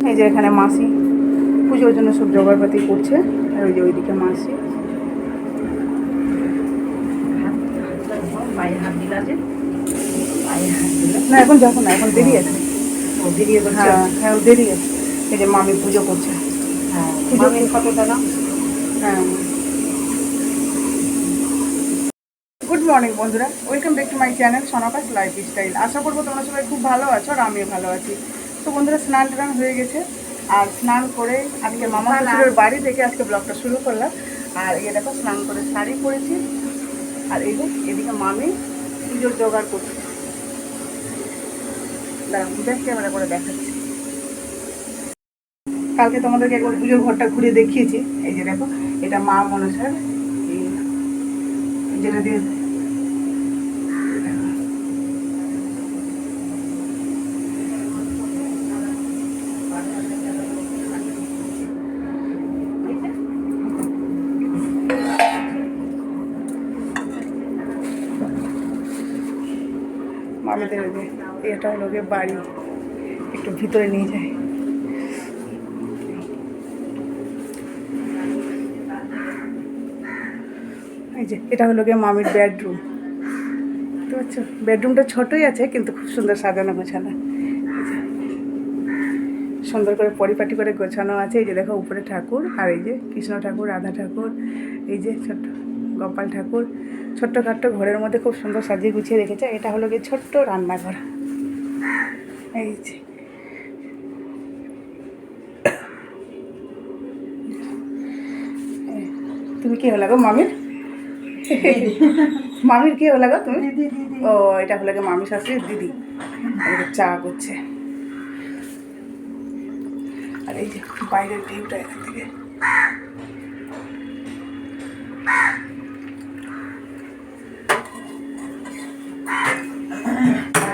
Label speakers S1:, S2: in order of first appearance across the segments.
S1: এই যে এখানে মাসি পুজোর জন্য সব জোগাড়পাতি করছে আর ওই যে ওইদিকে মাসি। না এখন যখন না এখন দেরি আছে।
S2: ও
S1: হ্যাঁ হ্যাঁ দেরি আছে। এই যে মামি পুজো করছে।
S2: হ্যাঁ
S1: পুজো
S2: ফটোটা নাও।
S1: হ্যাঁ। গুড মর্নিং বন্ধুরা। Welcome back to my channel Sonakash life style আশা করব তোমরা সবাই খুব ভালো আছো আর আমিও ভালো আছি। তো বন্ধুরা স্নান টান হয়ে গেছে। আর স্নান করে আজকে মামা শ্বশুরের বাড়ি থেকে আজকে ব্লগটা শুরু করলাম। আর এই দেখো স্নান করে শাড়ি পরেছি। আর এই যে এদিকে মামি পুজোর জোগাড় করছে। ব্যাক ক্যামেরা করে দেখাচ্ছি। কালকে তোমাদেরকে একবার পুজোর ঘরটা ঘুরে দেখিয়েছি। এই যে দেখো এটা মা মনসার এই যেটা দিয়ে মামিদের ওই এটা হলো গিয়ে বাড়ি। একটু ভিতরে নিয়ে যায় এই যে, এটা হলো গিয়ে মামির বেডরুম বুঝতে পারছ বেডরুমটা ছোটই আছে, কিন্তু খুব সুন্দর সাজানো গোছানো। সুন্দর করে পরিপাটি করে গোছানো আছে। এই যে দেখো, উপরে ঠাকুর, আর এই যে কৃষ্ণ ঠাকুর, রাধা ঠাকুর, এই যে ছোট্ট গোপাল ঠাকুর। ছোট্টখাট্ট ঘরের মধ্যে খুব সুন্দর সাজিয়ে গুছিয়ে রেখেছে। এটা হলো গিয়ে ছোট্ট রান্নাঘর। এই যে। তুমি কি হলো গো মামির? মামির কি হলো গো তুমি? ও এটা হলো গিয়ে মামি শাশুড়ির দিদি। চা করছে। আর এই যে বাইরের ভিউটা এখান থেকে।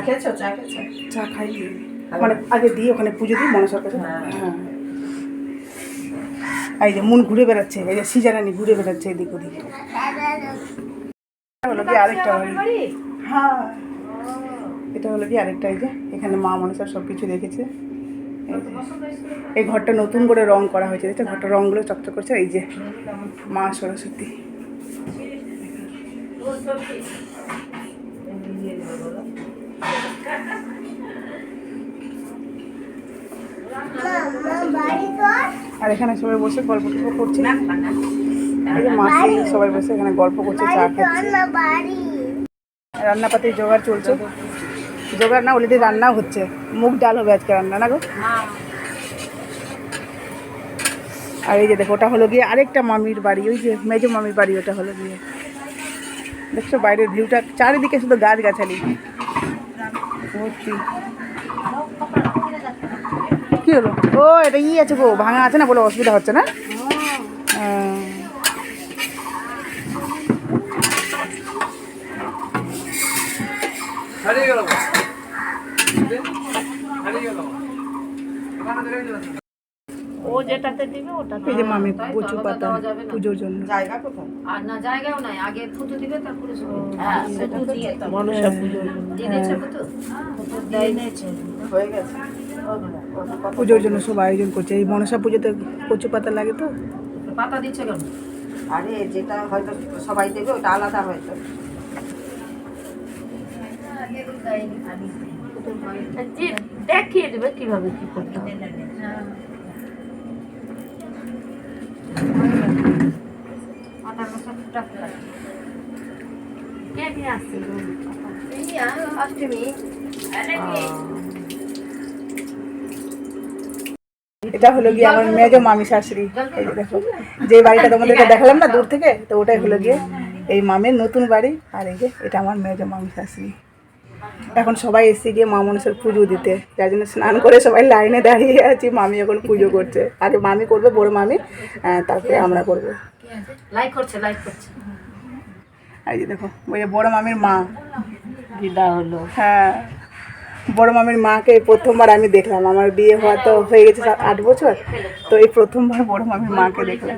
S2: খেয়েছো? চা খেয়েছো?
S1: চা খাই মানে আগে দিই ওখানে পুজো দিই মনসার কাছে।
S2: হ্যাঁ।
S1: হ্যাঁ। এই যে মন ঘুরে বেড়াচ্ছে এই যে সিজারানি ঘুরে বেড়াচ্ছে এদিক ওদিক। এটা হলো কি আরেকটা বাড়ি। হ্যাঁ। এটা হলো কি আরেকটা এই যে এখানে মা মনসার সব কিছু রেখেছে এই ঘরটা নতুন করে রং করা হয়েছে দেখছ? ঘরটা রংগুলো চকচক করছে এই যে মা সরস্বতী। আর এখানে সবাই বসে গল্প টল্প করছে। মাসি সবাই বসে এখানে গল্প করছে চা খাচ্ছে। রান্নাপাতির জোগাড় চলছে। জোগাড় না অলরেডি রান্নাও হচ্ছে। মুগ ডাল হবে আজকে রান্না না গো? আর এই যে দেখো ওটা হলো গিয়ে আরেকটা মামির বাড়ি ওই যে মেজো মামির বাড়ি ওটা হলো গিয়ে। দেখছ বাইরের ভিউটা চারিদিকে শুধু গাছ গাছালি কি হলো? ও, এটা ই আছে গো, ভাঙা আছে না বলে অসুবিধা হচ্ছে না।
S3: হারিয়ে গেল। হারিয়ে গেল।
S2: যেটাতে দিবে ওটাতে
S1: এই যে মামি কচু পাতা। পুজোর জন্য।
S2: জায়গা কোথায়? আর না জায়গাও নাই। আগে ফুটো দিবে তারপরে
S1: হ্যাঁ,
S2: সেটা দিয়ে তো?
S1: মনসা
S2: দিয়েছে ফুটো ফুটো দিয়ে নিয়েছে হয়ে গেছে।
S1: পুজোর জন্য সব আয়োজন করছে। এই মনসা পুজোতে কচু পাতা লাগে তো?
S2: পাতা দিচ্ছে কেন?
S4: আরে যেটা হয়তো সবাই দেবে ওটা আলাদা হয়তো।
S2: দেখিয়ে দেবে কীভাবে কি করতে হবে।
S1: এটা হলো গিয়ে আমার মেজো মামি শাশুড়ি। এই দেখো, যে বাড়িটা তোমাদেরকে দেখালাম না দূর থেকে, তো ওটাই হলো গিয়ে এই মামের নতুন বাড়ি। আর এই যে, এটা আমার মেজো মামি শাশুড়ি। এখন সবাই এসে গিয়ে মা মনসার পুজো দিতে। যার জন্য স্নান করে সবাই লাইনে দাঁড়িয়ে আছি মামি এখন পুজো করছে। আগে মামি করবে বড় মামি তারপরে আমরা করব।
S2: লাইক করছে লাইক করছে।
S1: আর এই যে দেখো ওই যে বড় মামির মা।
S2: বিদা হলো।
S1: হ্যাঁ বড় মামির মাকে প্রথমবার আমি দেখলাম। আমার বিয়ে হওয়া তো হয়ে গেছে সাত আট বছর। তো এই প্রথমবার বড় মামির মাকে দেখলাম।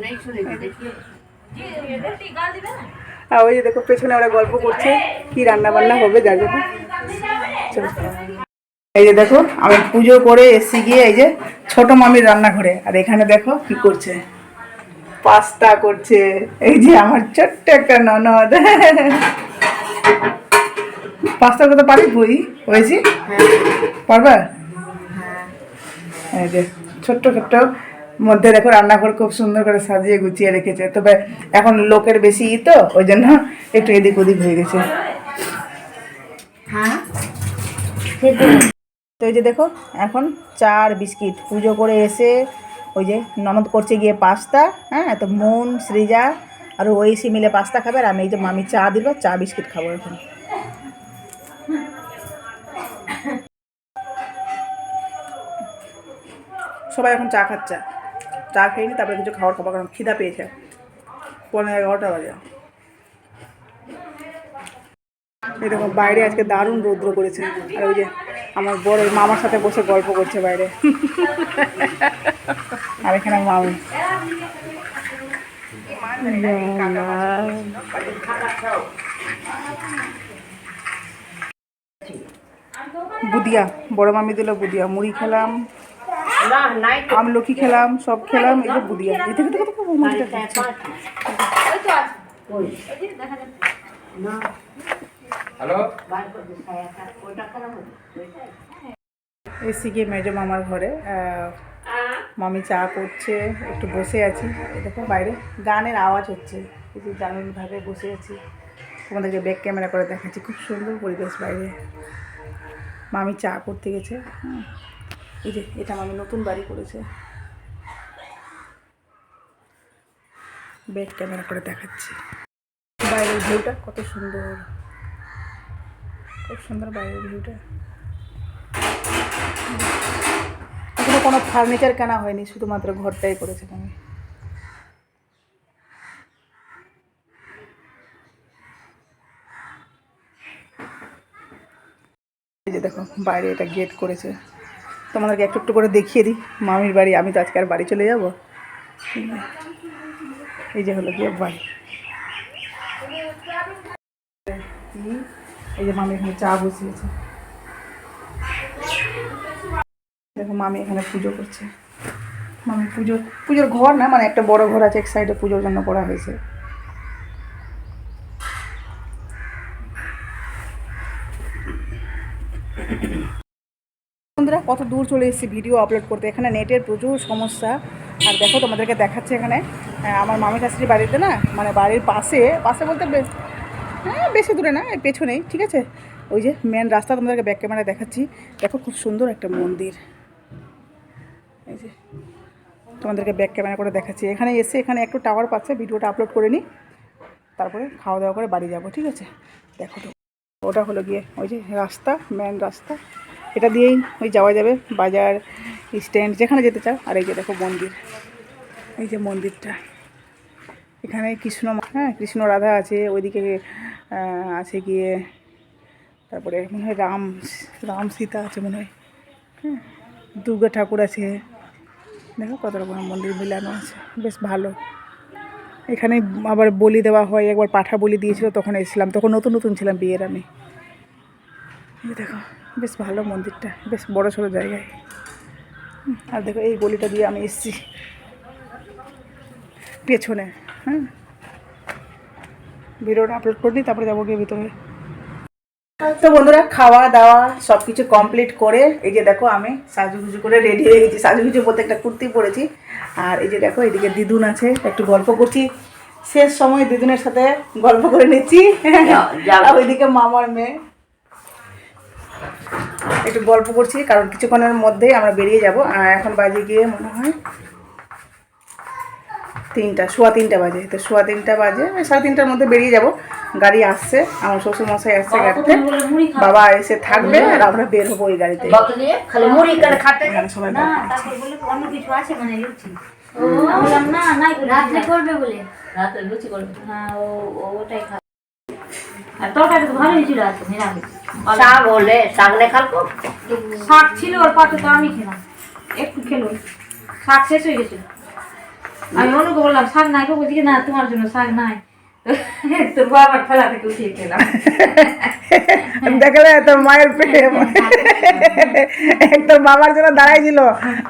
S1: আর ওই যে দেখো পেছনে ওরা গল্প করছে কি রান্না বান্না হবে যার জন্য। এই যে দেখো, আমি পুজো করে এসে গিয়ে এই যে ছোট মামির রান্নাঘরে। আর এখানে দেখো কি করছে? পাস্তা করছে। এই যে আমার ছোট্ট একটা ননদ। পাস্তা করতে পারি বই হয়েছি পারবা? এই যে ছোট্ট ছোট্ট মধ্যে দেখো রান্নাঘর খুব সুন্দর করে সাজিয়ে গুছিয়ে রেখেছে। তবে এখন লোকের বেশি ই তো, ওই জন্য একটু এদিক ওদিক হয়ে গেছে।
S2: হ্যাঁ?
S1: তো এই যে দেখো, এখন চা আর বিস্কিট। পুজো করে এসে ওই যে ননদ করছে গিয়ে পাস্তা হ্যাঁ তো মন, সৃজা আর ওইসি মিলে পাস্তা খাবে আর আমি এই যে মামি চা দিল, চা, বিস্কিট খাব এখন। সবাই এখন চা খাচ্ছে। চা খেয়ে নি, তারপরে কিছু খাবার খাবার কারণ খিদা পেয়েছে। পনেরো এগারোটা বাজে। এই দেখো বাইরে আজকে দারুণ রৌদ্র করেছে। আর ওই যে আমার বড় ওই মামার সাথে বসে গল্প করছে বাইরে। আর এখানে মামি বুদিয়া বড় মামি দিল বুদিয়া। মুড়ি খেলাম
S4: না
S1: আমলকি খেলাম সব খেলাম এই যে বুদিয়া। এই থেকে দেখো দেখো বৌমাটা খাচ্ছে। এসি গিয়ে মেজো মামার ঘরে আহ, মামি চা করছে একটু বসে আছি। এই দেখো বাইরে গানের আওয়াজ হচ্ছে। এই যে জানুন ভাবে বসে আছি। তোমাদেরকে ব্যাক ক্যামেরা করে দেখাচ্ছি খুব সুন্দর পরিবেশ বাইরে। মামি চা করতে গেছে হুম। এই যে এটা মামি নতুন বাড়ি করেছে। ব্যাক ক্যামেরা করে দেখাচ্ছি। বাইরের ভিউটা কত সুন্দর। খুব সুন্দর বাইরের ভিউটা এখানে কোনো ফার্নিচার কেনা হয়নি, শুধুমাত্র ঘরটাই করেছে আমি। যে দেখো, বাইরে এটা গেট করেছে। তোমাদেরকে একটু একটু করে দেখিয়ে দিই, মামির বাড়ি, আমি তো আজকে আর বাড়ি চলে যাব। এই যে হলো গিয়ে বাড়ি। এই যে মামি এখানে চা বসিয়েছে। দেখো মামি এখানে পুজো করছে। মামি পুজো, পুজোর ঘর না মানে একটা বড় ঘর আছে, এক সাইডে পুজোর জন্য করা হয়েছে। বন্ধুরা, কত দূর চলে এসেছি ভিডিও আপলোড করতে। এখানে নেটের প্রচুর সমস্যা। আর দেখো তোমাদেরকে দেখাচ্ছে এখানে আমার মামি শাশুড়ির বাড়িতে না মানে বাড়ির পাশে পাশে বলতে হ্যাঁ বেশি দূরে না, এই পেছনেই, ঠিক আছে? ওই যে মেন রাস্তা তোমাদেরকে ব্যাক ক্যামেরায় দেখাচ্ছি। দেখো খুব সুন্দর একটা মন্দির। এই যে তোমাদেরকে ব্যাক ক্যামেরা করে দেখাচ্ছি। এখানে এসে এখানে একটু টাওয়ার পাচ্ছে, ভিডিওটা আপলোড করে নিই তারপরে খাওয়া দাওয়া করে বাড়ি যাব, ঠিক আছে? দেখো তো, ওটা হলো গিয়ে ওই যে রাস্তা মেন রাস্তা। এটা দিয়েই ওই যাওয়া যাবে, বাজার স্ট্যান্ড যেখানে যেতে চাও। আর এই যে দেখো মন্দির। এই যে মন্দিরটা। এখানে কৃষ্ণ হ্যাঁ কৃষ্ণ রাধা আছে, ওইদিকে আছে গিয়ে, তারপরে মনে হয় রাম রাম সীতা আছে মনে হয়। হ্যাঁ দুর্গা ঠাকুর আছে। দেখো কত রকম মন্দির মিলানো আছে। বেশ ভালো। এখানে আবার বলি দেওয়া হয়, একবার পাঠা বলি দিয়েছিল, তখন এসেছিলাম। তখন নতুন নতুন ছিলাম বিয়ের আমি। দেখো, বেশ ভালো মন্দিরটা। বেশ বড় সড়ো জায়গায়। আর দেখো এই গলিটা দিয়ে আমি এসেছি। পেছনে হ্যাঁ। ভিডিওটা আপলোড করে দিই তারপরে যাব গিয়ে ভিতরে। তো বন্ধুরা খাওয়া দাওয়া সব কিছু কমপ্লিট করে এই যে দেখো আমি সাজুগুজু করে রেডি হয়ে গেছি। সাজুগুজু বলতে একটা কুর্তি পরেছি। আর এই যে দেখো এদিকে দিদুন আছে একটু গল্প করছি। শেষ সময় দিদুনের সাথে গল্প করে নিচ্ছি। ওইদিকে মামার মেয়ে। একটু গল্প করছি কারণ কিছুক্ষণের মধ্যেই আমরা বেরিয়ে যাব। আর এখন বাজে গিয়ে মনে হয় তিনটা সোয়া তিনটা বাজে। তো সোয়া তিনটা বাজে সাড়ে তিনটার মধ্যে বেরিয়ে যাব। গাড়ি আসছে আমার শ্বশুর মশাই আসছে গাড়িতে। বাবা এসে থাকবে আর আমরা বের হব ওই গাড়িতে।
S4: খালি মুড়ি করে খাতে
S1: এখানে সবাই
S2: না
S1: গল্প করছে।
S2: তারপর বলে অন্য কিছু আছে? মানে লুচি। আমি বললাম না নাই রাত্রে করবে বলে।
S4: রাতে লুচি করবে।
S2: হ্যাঁ ও ও ওটাই খাবে। আর তরকারি তো ভালোই ছিল
S4: শাক হলে শাক খালকো
S2: শাক ছিল ওর পাশে তো আমি খেলাম। একটু খেলো। শাক শেষ হয়ে গেছিল। আমি অনুকে বললাম শাক নাই বলছি কি, না তোমার জন্য শাক নাই। তোর বাবার খেলা থেকে উঠিয়ে খেলাম
S1: দেখলে তোর মায়ের প্রেম। তোর বাবার জন্য দাঁড়াই ছিল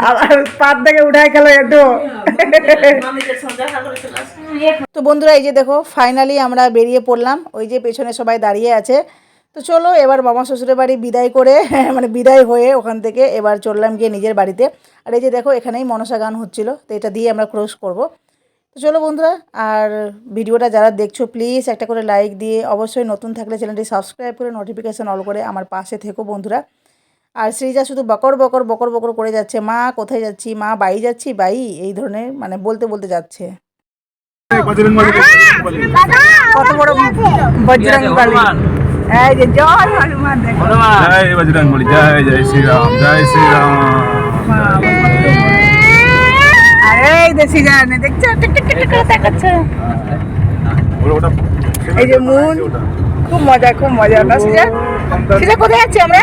S1: আবার পাত থেকে উঠাই খেলো একটু। তো বন্ধুরা এই যে দেখো ফাইনালি আমরা বেরিয়ে পড়লাম। ওই যে পেছনে সবাই দাঁড়িয়ে আছে। তো চলো এবার মামা শ্বশুরের বাড়ি বিদায় করে মানে বিদায় হয়ে ওখান থেকে এবার চললাম গিয়ে নিজের বাড়িতে আর এই যে দেখো এখানেই মনসা গান হচ্ছিল তো এটা দিয়ে আমরা ক্রস করব তো চলো বন্ধুরা আর ভিডিওটা যারা দেখছ প্লিজ একটা করে লাইক দিয়ে অবশ্যই নতুন থাকলে চ্যানেলটি সাবস্ক্রাইব করে নোটিফিকেশান অল করে আমার পাশে থেকো বন্ধুরা আর শ্রীজা শুধু বকর বকর বকর বকর করে যাচ্ছে মা কোথায় যাচ্ছি মা বাই যাচ্ছি বাই এই ধরনের মানে বলতে বলতে যাচ্ছে কত বড় বজরং এই যে জয় হনুমান
S3: জয় বজরং বলি জয় জয় শ্রীরাম জয় শ্রীরাম।
S1: আরে এই দেশি জানে দেখছ? টিক টিক টিক করে দেখাচ্ছে।
S3: ওটা ওটা
S1: এই যে মুন খুব মজা খুব মজা। না সিজা সিজা কোথায় যাচ্ছি আমরা?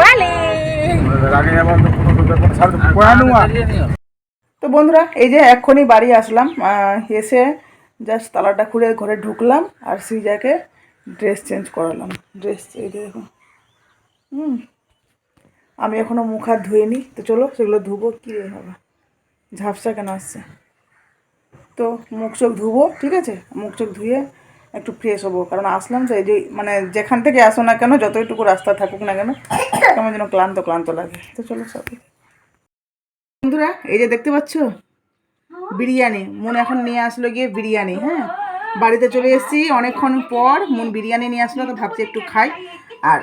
S1: বালি।
S3: তো
S1: বন্ধুরা এই যে এক্ষুনি বাড়ি আসলাম এসে জাস্ট তালাটা খুলে ঘরে ঢুকলাম আর সিজাকে ড্রেস চেঞ্জ করালাম। ড্রেস এই যে দেখুন। হুম। আমি এখনও মুখ হাত ধুইনি তো চলো সেগুলো ধুবো কী রে বাবা। ঝাপসা কেন আসছে? তো মুখ চোখ ধুবো ঠিক আছে? মুখ চোখ ধুয়ে একটু ফ্রেশ হব। কারণ আসলাম তো এই যে মানে যেখান থেকে আসো না কেন যতটুকু রাস্তা থাকুক না কেন কেমন যেন ক্লান্ত ক্লান্ত লাগে। তো চলো সব বন্ধুরা এই যে দেখতে পাচ্ছ? বিরিয়ানি। মনে এখন নিয়ে আসলো গিয়ে বিরিয়ানি হ্যাঁ? বাড়িতে চলে এসেছি। অনেকক্ষণ পর মন বিরিয়ানি নিয়ে আসলো, তো ভাবছি একটু খাই। আর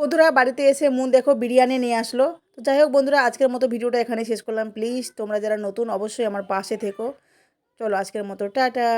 S1: বন্ধুরা, বাড়িতে এসে মন দেখো বিরিয়ানি নিয়ে আসলো। তো যাই হোক বন্ধুরা, আজকের মতো ভিডিওটা এখানে শেষ করলাম। প্লিজ, তোমরা যারা নতুন, অবশ্যই আমার পাশে থেকো। চলো, আজকের মতো, টাটা।